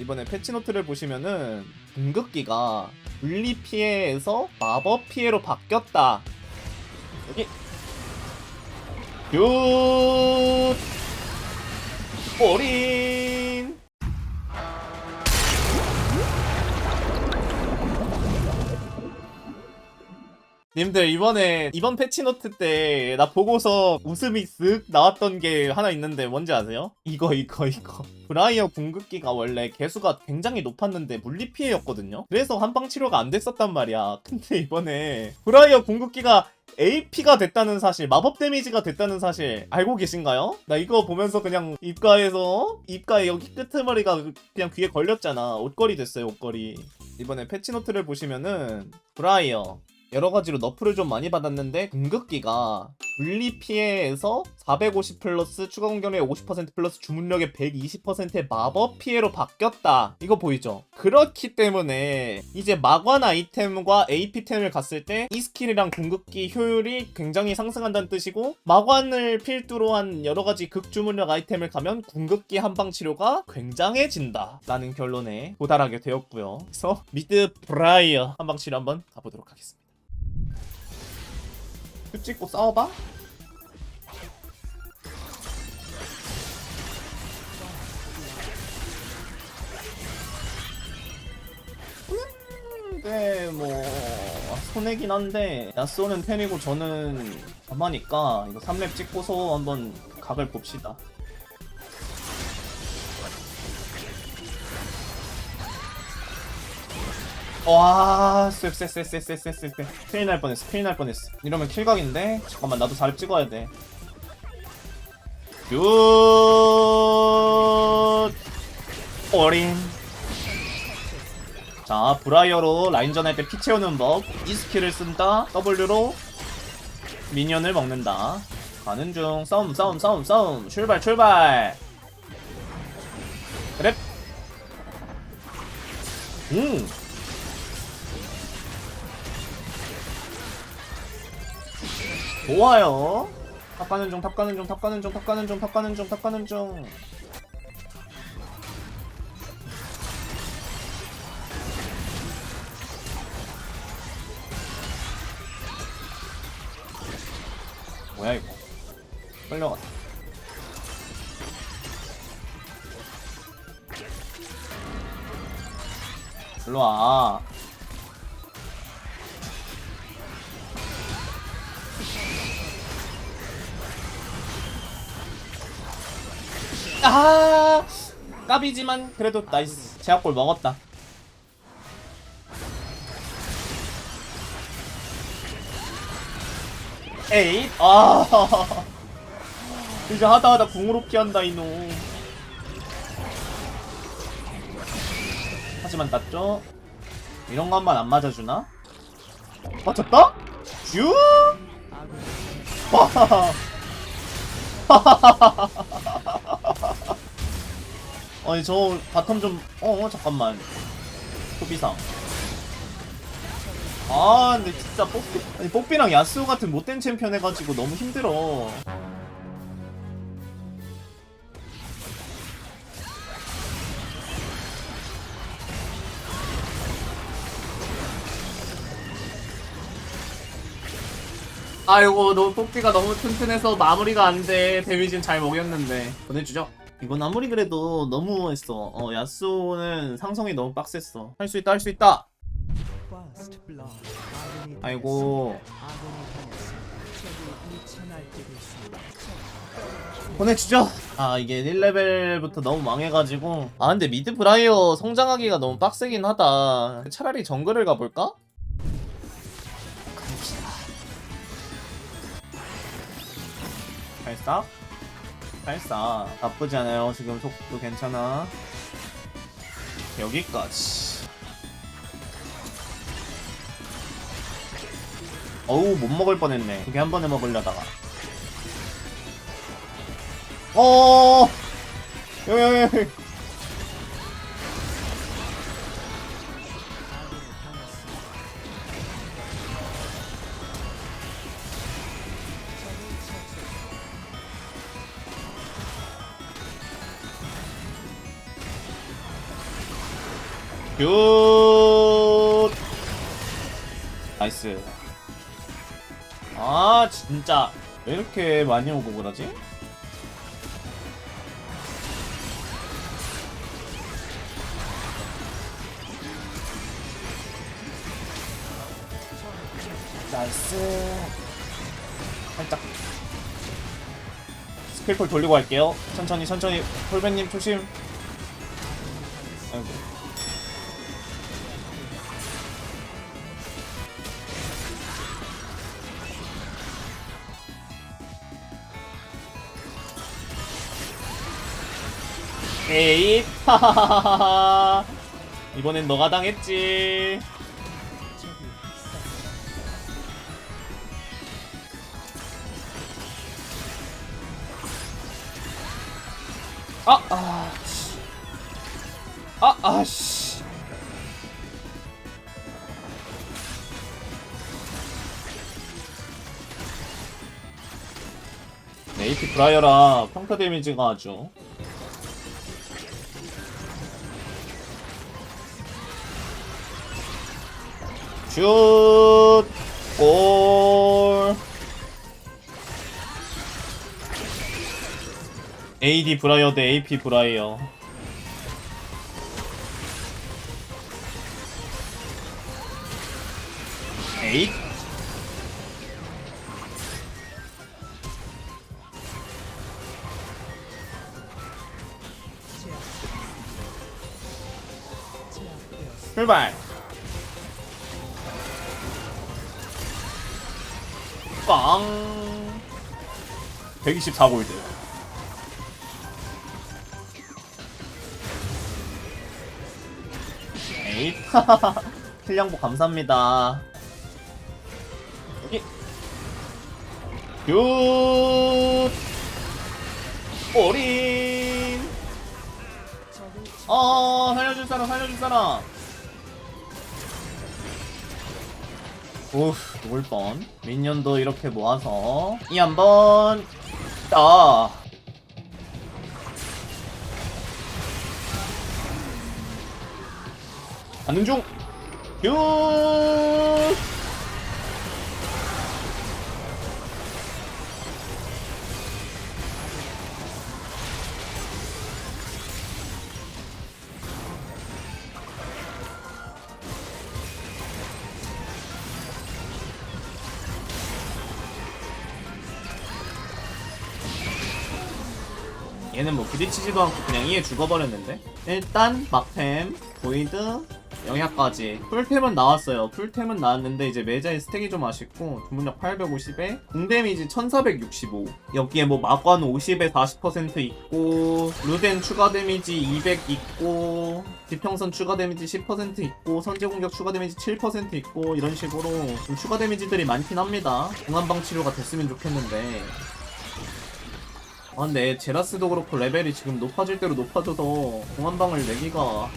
이번에 패치노트를 보시면은 궁극기가 분리 피해에서 마법 피해로 바뀌었다. 여기. 슛 올인 님들 이번에 이번 패치노트 때 나 보고서 웃음이 쓱 나왔던 게 하나 있는데 뭔지 아세요? 이거 이거 이거. 브라이어 궁극기가 원래 개수가 굉장히 높았는데 물리 피해였거든요? 그래서 한방 치료가 안 됐었단 말이야. 근데 이번에 브라이어 궁극기가 AP가 됐다는 사실 마법 데미지가 됐다는 사실 알고 계신가요? 나 이거 보면서 그냥 입가에서 입가에 여기 끄트머리가 그냥 귀에 걸렸잖아. 옷걸이 됐어요 옷걸이. 이번에 패치노트를 보시면은 브라이어 여러 가지로 너프를 좀 많이 받았는데 궁극기가 분리 피해에서 450 플러스 추가 공격력의 50% 플러스 주문력의 120%의 마법 피해로 바뀌었다. 이거 보이죠? 그렇기 때문에 이제 마관 아이템과 AP템을 갔을 때 이 스킬이랑 궁극기 효율이 굉장히 상승한다는 뜻이고 마관을 필두로 한 여러 가지 극주문력 아이템을 가면 궁극기 한방 치료가 굉장해진다. 라는 결론에 도달하게 되었고요. 그래서 미드 브라이어 한방 치료 한번 가보도록 하겠습니다. 슛 찍고 싸워봐? 근데 뭐 손해긴 한데 야쏘는 템이고 저는 가마니까 이거 3렙 찍고서 한번 각을 봅시다 와, 쎄쎄쎄쎄쎄쎄쎄 스페인 할 뻔했어, 스페인 할 뻔했어. 이러면 킬각인데? 잠깐만, 나도 4렙 찍어야 돼. 슛! 어린. 자, 브라이어로 라인전 할 때 피 채우는 법. 이 스킬을 쓴다. W로 미니언을 먹는다. 가는 중. 싸움, 싸움, 싸움, 싸움. 출발, 출발. 그래. 음. 좋아요. 탑 가는 중, 탑 가는 중, 탑 가는 중, 탑 가는 중, 탑 가는 중, 탑 가는 중. 뭐야 이거? 끌려갔다. 일로 와. 아 까비지만 그래도 나이스. 제압골 먹었다. 에잇. 아. 이제 하다하다 궁으로 피한다 이놈. 하지만 땄죠? 이런 거 한 번 안 맞아주나? 맞췄다? 슈! 와하하 아니 저 바텀 좀 어, 어 잠깐만. 소비상. 아 근데 진짜 뽀삐 아니 뽀삐랑 야스오 같은 못된 챔피언 해가지고 너무 힘들어. 아이고 너 뽑기가 너무 튼튼해서 마무리가 안돼. 데미지는 잘 먹였는데. 보내주죠 이건 아무리 그래도 너무 했어. 어 야스오는 상성이 너무 빡셌어. 할 수 있다 할 수 있다! 아이고. 보내주죠? 아 이게 1레벨부터 너무 망해가지고. 아 근데 미드 브라이어 성장하기가 너무 빡세긴 하다. 차라리 정글을 가볼까? 발사? 발사 나쁘지 않아요. 지금 속도 괜찮아. 여기까지. 어우 못 먹을 뻔했네. 두개 한 번에 먹으려다가. 어! 여여여 나이스. 아 진짜. 왜 이렇게 많이 오고 그러지? 나이스. 살짝. 스킬풀 돌리고 갈게요. 천천히 천천히. 폴배님 조심. 아이고 에잇 이번엔 너가 당했지 아, 아, 씨. 아, 아, 씨. 네이티 브라이어라 평타 데미지가 아주 슛! 골! AD 브라이어 대 AP 브라이어 에잇 출발 빵. 124골드. 에잇 필량보 감사합니다. 여기 굿. 올인. 어 살려줄 사람 살려줄 사람 우후 누굴 민년도 이렇게 모아서. 이 한번. 따 가는 중. 슛! 얘는 뭐 부딪히지도 않고 그냥 이에 죽어버렸는데? 일단 막템 보이드 영약까지. 풀템은 나왔어요. 풀템은 나왔는데 이제 매자의 스택이 좀 아쉽고 주문력 850에 공데미지 1465 여기에 뭐 막관 50에 40% 있고 루덴 추가 데미지 200 있고 지평선 추가 데미지 10% 있고 선제 공격 추가 데미지 7% 있고 이런 식으로 좀 추가 데미지들이 많긴 합니다. 공한방 치료가 됐으면 좋겠는데 아 근데 제라스도 그렇고 레벨이 지금 높아질 대로 높아져서 공한방을 내기가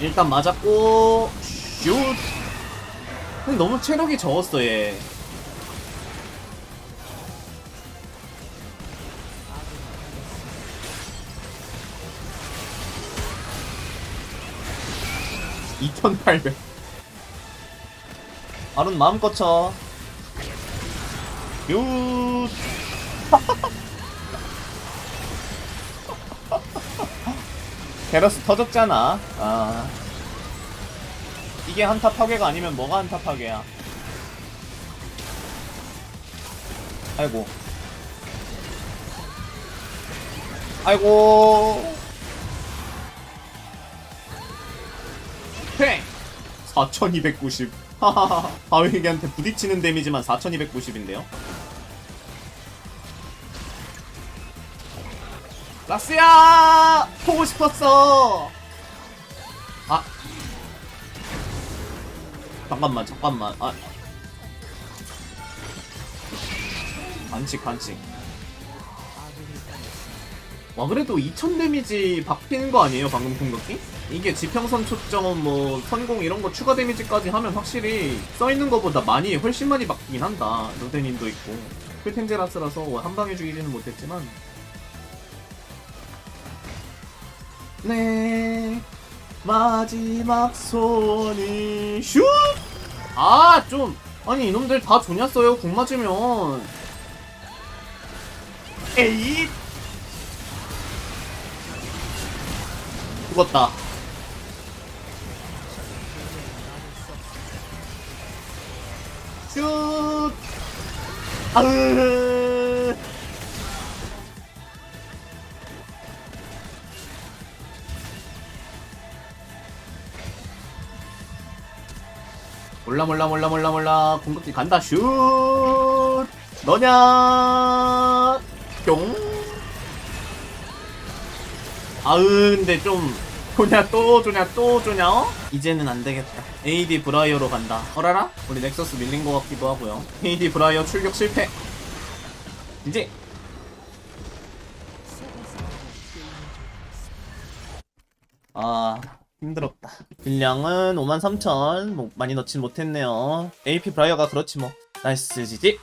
일단 맞았고 슛! 근데 너무 체력이 적었어 얘. (2800) 아룬 마음껏 쳐 슛! 게러스 터졌잖아. 아. 이게 한타 파괴가 아니면 뭐가 한타 파괴야? 아이고. 아이고. 팽! 4290. 하하하. 바위기한테 부딪히는 데미지만 4290인데요? 라스야! 보고 싶었어! 아. 잠깐만, 잠깐만. 아. 반칙, 반칙. 와, 그래도 2000 데미지 박히는 거 아니에요, 방금 공격기? 이게 지평선 초점, 뭐, 선공 이런 거 추가 데미지까지 하면 확실히 써있는 거보다 많이, 훨씬 많이 박히긴 한다. 루데님도 있고. 풀텐제라스라서 한 방에 죽이지는 못했지만 네 마지막 소원이 슛! 아 좀 아니 이놈들 다 좋냐어요 궁 맞으면 에잇 죽었다 슛! 아으 몰라 몰라 몰라 몰라 몰라. 공격기 간다. 슛! 너냐? 뿅! 아으 근데 좀 조냐 또 조냐 또 조냐 어? 이제는 안 되겠다. AD 브라이어로 간다. 어라라? 우리 넥서스 밀린 것 같기도 하고요. AD 브라이어 출격 실패. 이제! 아 힘들었다. 분량은 53,000 뭐 많이 넣진 못했네요. AP 브라이어가 그렇지 뭐. 나이스 지지